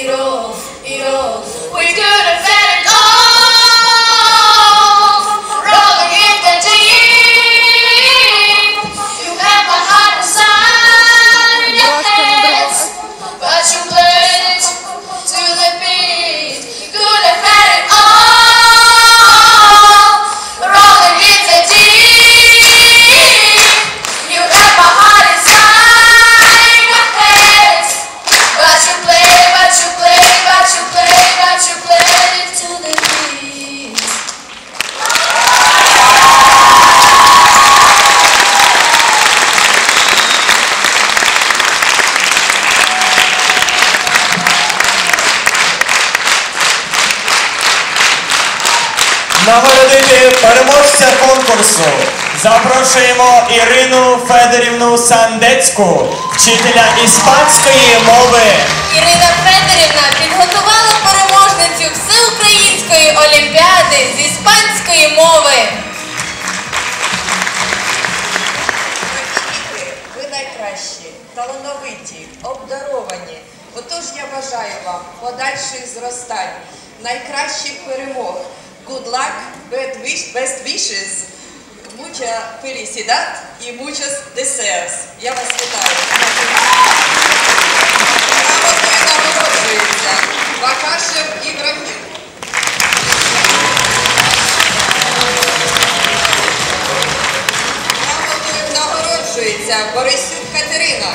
it all. it all. We do. Нагородити переможця конкурсу. Запрошуємо Ірину Федорівну Сандецьку, вчителя іспанської мови. Ірина Федорівна підготувала переможницю всеукраїнської олімпіади з іспанської мови. Ви найкращі, талановиті, обдаровані. Отож я бажаю вам подальших зростань, найкращих перемог. Good luck, best wish- best wishes, mucha felicidad і muchos deseos. Я вас вітаю. Грамотою нагороджується Бакашев Ібрагім. Нагороджується Борисюк Катерина.